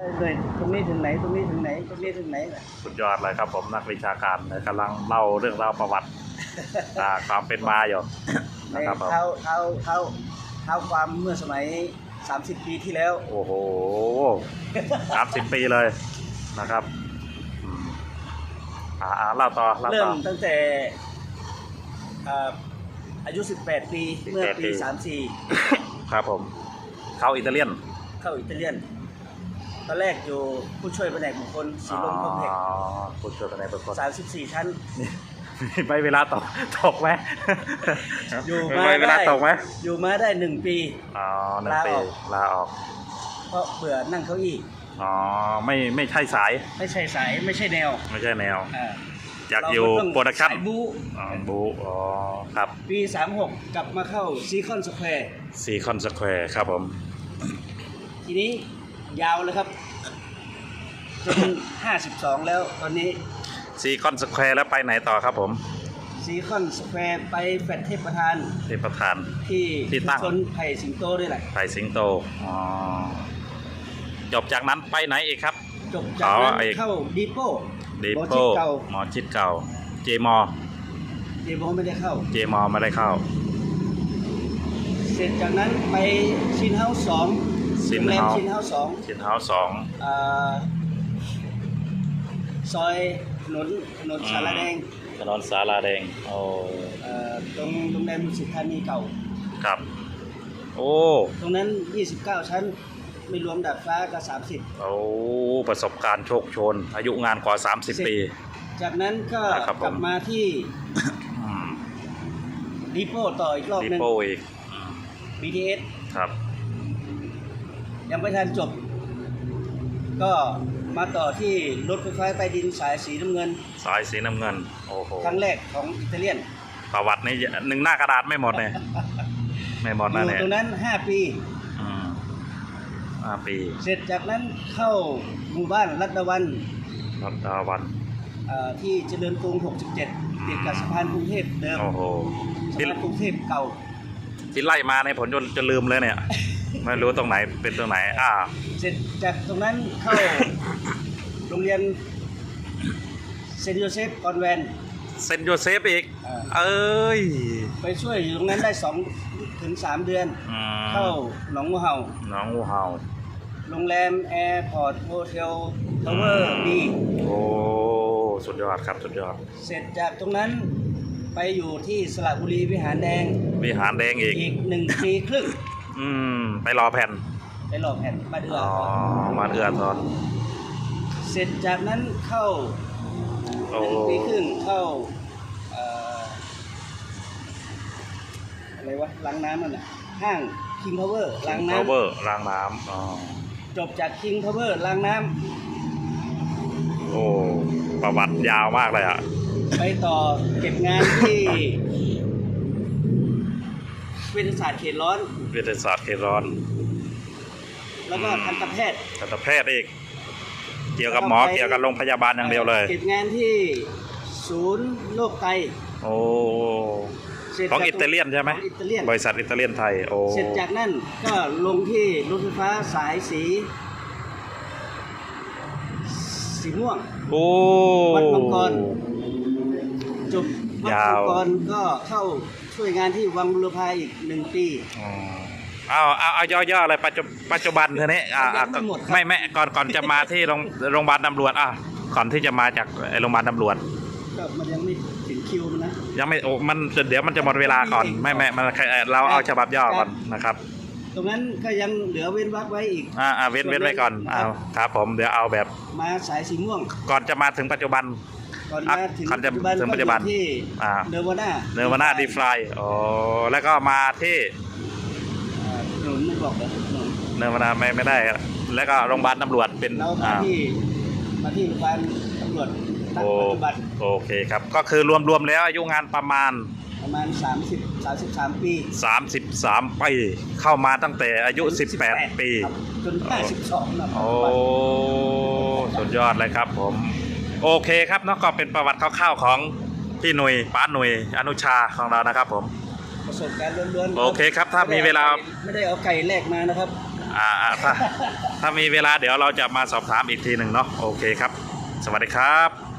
เลยตรงนี้ถึงไหนตรงนี้ถึงไหนตรงนี้ถึงไหนน่ะสุดยอดเลยครับผมนักวิชาการกำลังเล่าเรื่องราวประวัติ อ่าความเป็นมาอยู่ ในนะครับผมเท้าเท้าเท้าเท้าความเมื่อสมัย 30 ปีที่แล้ว โอ้โหสามสิบปีเลยนะครับอืมอ่าอ่าเล่าต่อเล่าเริ่ต่มอ ตั้งแต่อ่าอายุ 18 ปีเมื่อปี18ปีครับผม เข้าอิตาเลียนเข้าอิตาเลียน ตอนแรกอยู่ผู้ช่วยแผนกบุคคลสีลมคอมเพล็กอ๋อคุณช่วยกันในเป็นคนสามสิบสี่ชั้นไม่เวลาตกตกไหมอยู่มาไม่เวลาได้ตกไหมอยู่มาได้หนึ่งปี อ๋อหนึ่งลาปีออกลาออก เพราะเบื่อนั่งเก้าอี้อ๋อไม่ไม่ใช่สายไม่ใช่สายไม่ใช่แนวไม่ใช่แนว อ่าอยากอยู่เก็ต้องโปรดักชั่นสายบู๊อ๋อบูอ๋อครับปี 36 กลับมาเข้าซีคอนสแควร์ซีคอนสแควร์ครับผม ทีนี้ ยาวเลยครับจน52แล้วตอนนี้ซีคอนสแควร์แล้วไปไหนต่อครับผม ซีคอนสแควร์ไปแฟลตเทพประธานที่ประธาน ที่ที่ตั้งชุมชนไผ่สิงโตด้วยแหละไปสิงโตอ๋อจบจากนั้นไปไหนอีกครับ จบจากนั้นอ๋อไอ้ เข้าดีโป้ดีบอโปจิตเก่าหมอชิดเก่า เจมอเดโบไม่ได้เข้า เจมอไม่ได้เข้า เสร็จจากนั้นไปชินเฮาส์สอง ชินโรงแรมเฮาส์ชินเฮาส์สองชินเฮาส์สองอ่าซอยถนนถนนสารแดงถนนสาราแดงโอ้เอ่อตรงโรงแรมดุสิตธานีเก่าครับ โอ้ ตรงนั้น 29 ชั้น ไม่รวมดาดฟ้าก็โอ้ประสบการณ์โชคโชน อายุงานกว่า 30 ปี30จากนั้นก็ครับผมกลับมาที่อืมดีโป้ต่ออีกรอบดีหนึงโปอีกอืม BTS ครับ ยังไม่ทันจบ ก็มาต่อที่รถไฟฟ้าใต้ดินสายสีน้ำเงิน สายสีน้ำเงิน โอ้โหครั้งแรกของอิตาเลียน ประวัตินี่หนึ่งหน้ากระดาษไม่หมดเลย ไม่หมดอนะยู่เนี่ยตรงนั้น5ปี อืมห้าปีเสร็จจากนั้นเข้าหมู่บ้านรัตดาวันรัตดาวัน เอ่อที่เจริญกรุง 67 ติดกับสะพานกรุงเทพเดิมโอ้โห สะที่พานกรุงเทพเก่า ที่ไล่มาในยผมจนจะลืมเลยเนี่ย ไม่รู้ตรงไหนเป็นตรงไหน อ่า เสร็จจากตรงนั้นเข้า โรงเรียนเซนต์โยเซฟคอนแวนต์เซนต์โยเซฟอีก อ่าเอ้ยไปช่วยอยู่ตรงนั้นได้2ถึง3เดือน อืมเข้าหนองงูเห่า น้องงูเห่า โรงแรม แอร์พอร์ต โฮเทลทาวเวอร์บีโอ้ สุดยอดครับ สุดยอด เสร็จจากตรงนั้นไปอยู่ที่สระบุรีวิหารแดงวิหารแดงอีก อีกหนึ่งปีครึ่ง อืม ไปรอแผ่น ไปหลอกแผ่นมาเดืออ๋อ มาเอือทอน เสร็จจากนั้นเข้าโอ้หนึ่งปีครึ่งเข้าเอ่ออะไรวะล้างน้ำนั่นน่ะห้าง King Power ล้างพาวเวน้ำอร์ล้างน้ำอ๋อจบจาก King Power ล้างน้โอ้ ประวัติยาวมากเลยอะำไปต่อเก็บงานที่ วิทยาศาสตร์เขตร้อนวิทยาศาสตร์เขตร้อน แล้วก็ทันตแพทย์ทันตแพทย์อีก เกี่ยวกับหมอเกี่ยวกับโรงพยาบาลอย่างเดียวเลยเก็บงานที่ศูนย์โรคไต โอ้สร็จของจกอิตาเลียนใช่ไหมของอิตาเลียนบริษัทอิตาเลียนไทย โอ้ เสร็จจากนั้นก็ลงที่รถไฟฟ้าสายสี สีม่วง โอ้วัดมังกรจบวัดยาวสุกรก็เข้า ช่วยงานที่วังบุรพาอีกหนึ่งปี อ๋อเอาเอาเอาย่อๆเลยปัจจุปัจจุบันเธอนี้อ่าอ่ายังไม่หมดครับ ไม่ไม่ก่อนก่อนจะมาที่โรงโรงพยาบาลตำรวจอะก่อนที่จะมาจากไอ้โรงพยาบาลตำรวจ ก็มันยังไม่ถึงคิวมันนะ ยังไม่โอ้มันเดี๋ยวมันจะหมดเวลาก่อนไม่ไม่มันเอ่อเราเอาฉบับย่อก่อนนะครับ ตรงนั้นก็ยังเหลือเว้นวักไว้อีก อ่าอ่าเว้นเว้นไว้ก่อนเอาครับผมเดี๋ยวเอาแบบมาสายสีม่วงก่อนจะมาถึงปัจจุบัน ก่อนอะมาถึงก่อนจะปัจจุบันถึงก็ปัจจุบันอยู่ที่อ่าเนวาน่าเนวาน่าดีฟลายอ๋อแล้วก็มาที่อ่าถนนไม่บอกเลยถนนเนวาน่าไม่ไม่ได้ แล้วก็โรงพยาบาลตำรวจเป็นเรามาอ่าที่มาที่โรงพยาบาลตำรวจณโอ้ปัจจุบันโอเคครับ ก็คือรวมๆแล้วอายุงานประมาณประมาณ 30 33 ปี 33 ปี เข้ามาตั้งแต่อายุ 18 ปีครับจน52นะโอ้ สุดยอดเลยครับผม โอเคครับเนาะก็เป็นประวัติคร่าวๆของพี่หนุยป้าหนุยอนุชาของเรานะครับผม ประสบการณ์ล้วนๆโอเคครับถ้ามีเวลา ไม่ได้เอาไก่แลกมานะครับ อ่าอ่าถ้าถ้ามีเวลาเดี๋ยวเราจะมาสอบถามอีกทีหนึ่งเนาะโอเคครับ สวัสดีครับ